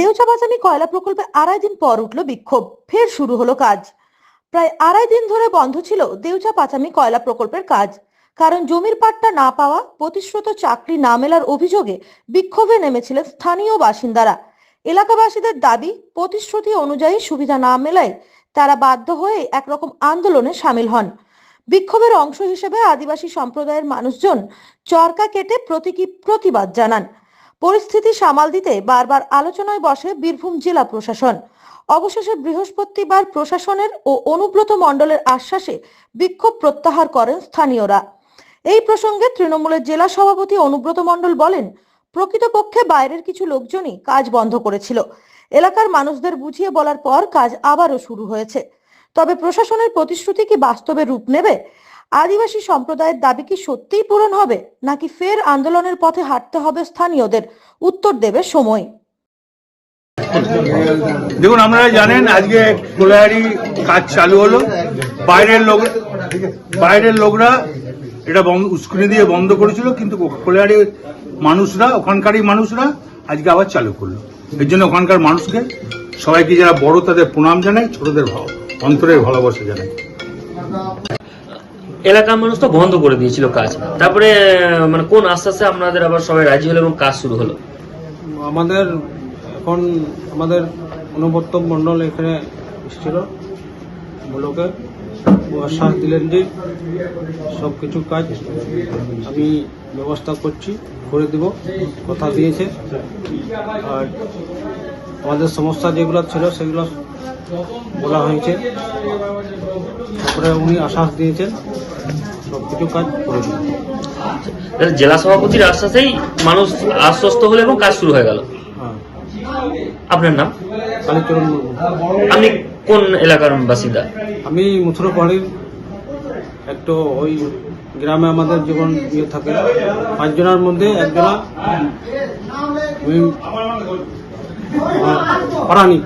দেউচাবাজানি কয়লা প্রকল্পে আড়াই দিন পর উঠল বিক্ষোভ। ফের শুরু হলো কাজ। প্রায় আড়াই দিন ধরে বন্ধ ছিল দেউচা পাচামি কয়লা প্রকল্পের কাজ। কারণ জমির পাট্টা না পাওয়া, প্রতিশ্রুত চাকরি না মেলার অভিযোগে বিক্ষোভে নেমেছিলেন স্থানীয় বাসিন্দারা। এলাকাবাসীদের দাবি, প্রতিশ্রুতি অনুযায়ী সুবিধা না মেলায় তারা বাধ্য হয়ে একরকম আন্দোলনে সামিল হন। বিক্ষোভের অংশ হিসেবে আদিবাসী সম্প্রদায়ের মানুষজন চরকা কেটে প্রতীকী প্রতিবাদ জানান। পরিস্থিতি সামাল দিতে বারবার আলোচনায় বসে বীরভূম জেলা প্রশাসন। অবশেষে বৃহস্পতিবার প্রশাসনের ও অনুব্রত মণ্ডলের আশ্বাসে বিক্ষোভ প্রত্যাহার করেন স্থানীয়রা। এই প্রসঙ্গে তৃণমূলের জেলা সভাপতি অনুব্রত মণ্ডল বলেন, প্রকৃতপক্ষে বাইরের কিছু লোকজনই কাজ বন্ধ করেছিল। এলাকার মানুষদের বুঝিয়ে বলার পর কাজ আবারও শুরু হয়েছে। তবে প্রশাসনের প্রতিশ্রুতি কি বাস্তবে রূপ নেবে? আদিবাসী সম্প্রদায়ের দাবি কি সত্যিই পূরণ হবে, নাকি ফের আন্দোলনের পথে হাঁটতে হবে স্থানীয়দের? উত্তর দেবে সময়। দেখুন, আপনারা জানেন আজকে কোলাহারি কাজ চালু হলো। বাইরের লোক বাইরের লোকরা এটা বন্ধ উস্কুনি দিয়ে বন্ধ করেছিল, কিন্তু কোলাহারির মানুষরা, ওখানকারই মানুষরা আজকে আবার চালু করল। এর জন্য ওখানকার মানুষকে সবাইকে যারা বড় তাদের প্রণাম জানাই, ছোটদের অন্তরের ভালোবাসা জানাই। এলাকার মানুষ তো বন্ধ করে দিয়েছিল কাজ। তারপরে মানে কোন আস্তে আস্তে আপনাদের আবার সবাই রাজি হলো এবং কাজ শুরু হলো? আমাদের এখন আমাদের অনুবর্ত মণ্ডল এখানে এসেছিল ব্লকে আশ্বাস দিলেন যে সব কিছু কাজ আমি ব্যবস্থা করছি, করে দেব, কথা দিয়েছে। আর আমাদের সমস্যা যেগুলো ছিল সেগুলো বলা হয়েছে। তারপরে উনি আশ্বাস দিয়েছেন। সব কিছু কাজ করে দেব জেলা সভাপতির আশ্বাসেই মানুষ আশ্বস্ত হলো এবং কাজ শুরু হয়ে গেল। হ্যাঁ। আপনার নাম? কালীচরণ আপনি কোন এলাকার বাসিন্দা? আমি মথুরা পাহাড়ির একটু ওই গ্রামে আমাদের জীবন ইয়ে থাকে। পাঁচজনের মধ্যে একজনা পারানি